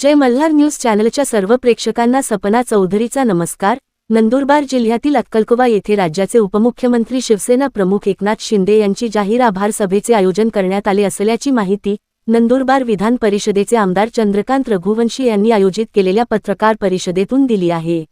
जय Malhar news चॅनलच्या सर्व प्रेक्षकांना सपना चौधरीचा नमस्कार. नंदुरबार जिल्ह्यातील अक्कलकोवा येथे राज्याचे उपमुख्यमंत्री शिवसेना प्रमुख एकनाथ शिंदे यांची जाहीर आभार सभेचे आयोजन करण्यात आले असल्याची माहिती नंदुरबार विधान परिषदेचे आमदार चंद्रकांत रघुवंशी यांनी आयोजित केलेल्या पत्रकार परिषदेतून दिली आहे.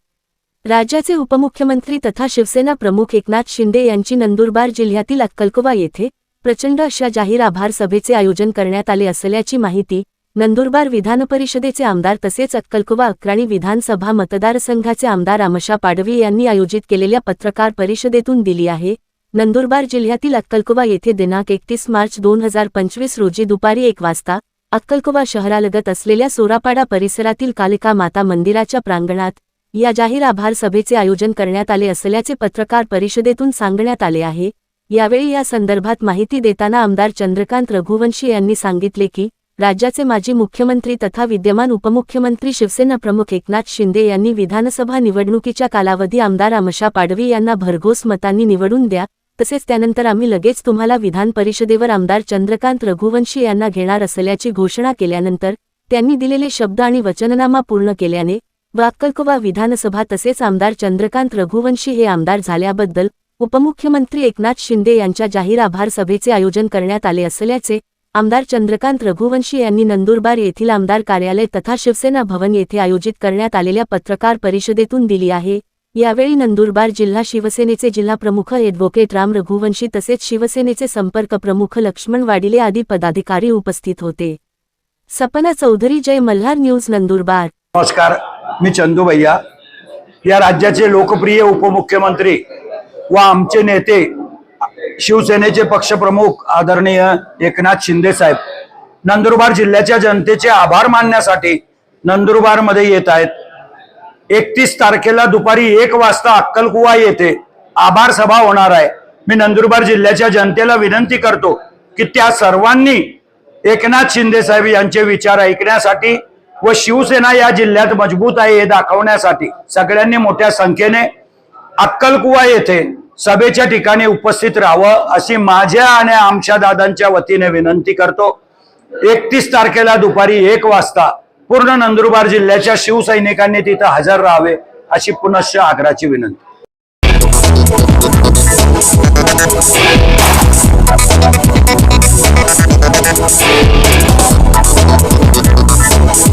राज्याचे उपमुख्यमंत्री तथा शिवसेना प्रमुख एकनाथ शिंदे यांची नंदुरबार जिल्ह्यातील अक्कलकोवा येथे प्रचंड अशा जाहीर आभार सभेचे आयोजन करण्यात आले असल्याची माहिती नंदुरबार विधानपरिषदेचे आमदार तसेच अक्कलकोवा अक्राणी विधानसभा मतदारसंघाचे आमदार आमशा पाडवी यांनी आयोजित केलेल्या पत्रकार परिषदेतून दिली आहे. नंदुरबार जिल्ह्यातील अक्कलकोवा येथे दिनांक एकतीस मार्च दोन हजार पंचवीस रोजी दुपारी एक वाजता अक्कलकोवा शहरालगत असलेल्या सोरापाडा परिसरातील कालिका माता मंदिराच्या प्रांगणात या जाहीर आभार सभेचे आयोजन करण्यात आले असल्याचे पत्रकार परिषदेतून सांगण्यात आले आहे. यावेळी या संदर्भात माहिती देताना आमदार चंद्रकांत रघुवंशी यांनी सांगितले की राज्याचे माजी मुख्यमंत्री तथा विद्यमान उपमुख्यमंत्री शिवसेना प्रमुख एकनाथ शिंदे यांनी विधानसभा निवडणुकीच्या कालावधी आमदार आमशा पाडवी यांना भरघोस मतांनी निवडून द्या. तसेच त्यानंतर आम्ही लगेच तुम्हाला विधान परिषदेवर आमदार चंद्रकांत रघुवंशी यांना घेणार असल्याची घोषणा केल्यानंतर त्यांनी दिलेले शब्द आणि वचननामा पूर्ण केल्याने व विधानसभा तसेच आमदार चंद्रकांत रघुवंशी हे आमदार झाल्याबद्दल उपमुख्यमंत्री एकनाथ शिंदे यांच्या जाहीर आभार सभेचे आयोजन करण्यात आले असल्याचे आमदार चंद्रकांत रघुवंशी यांनी नंदुरबार येथील आमदार कार्यालय तथा शिवसेना भवन येथे आयोजित करण्यात आलेल्या पत्रकार परिषदेतून दिली आहे. यावेळी नंदुरबार जिल्हा शिवसेनेचे जिल्हाप्रमुख ॲडव्होकेट राम रघुवंशी तसेच शिवसेनेचे संपर्क प्रमुख लक्ष्मण वाडिले आदी पदाधिकारी उपस्थित होते. सपना चौधरी जय मल्हार न्यूज नंदुरबार. नमस्कार मी चंदू भैया. या राज्याचे लोकप्रिय उपमुख्यमंत्री व आमचे नेते शिवसेनेचे पक्षप्रमुख आदरणीय एकनाथ शिंदे साहेब नंदुरबार जिल्ह्याच्या जनतेचे आभार मानण्यासाठी नंदुरबारमध्ये येत आहेत. एकतीस तारखेला दुपारी एक वाजता अक्कलकुवा येथे आभार सभा होणार आहे. मी नंदुरबार जिल्ह्याच्या जनतेला विनंती करतो की त्या सर्वांनी एकनाथ शिंदे साहेब यांचे विचार ऐकण्यासाठी व शिवसेना या जिल्ह्यात मजबूत आहे हे दाखवण्यासाठी सगळ्यांनी मोठ्या संख्येने अक्कलकुवा येथे सभेच्या ठिकाणी उपस्थित राहावं अशी माझ्या आणि आमच्या दादांच्या वतीने विनंती करतो. एकतीस तारखेला दुपारी एक वाजता पूर्ण नंदुरबार जिल्ह्याच्या शिवसैनिकांनी तिथं हजर राहावे अशी पुनश्च आग्राची विनंती.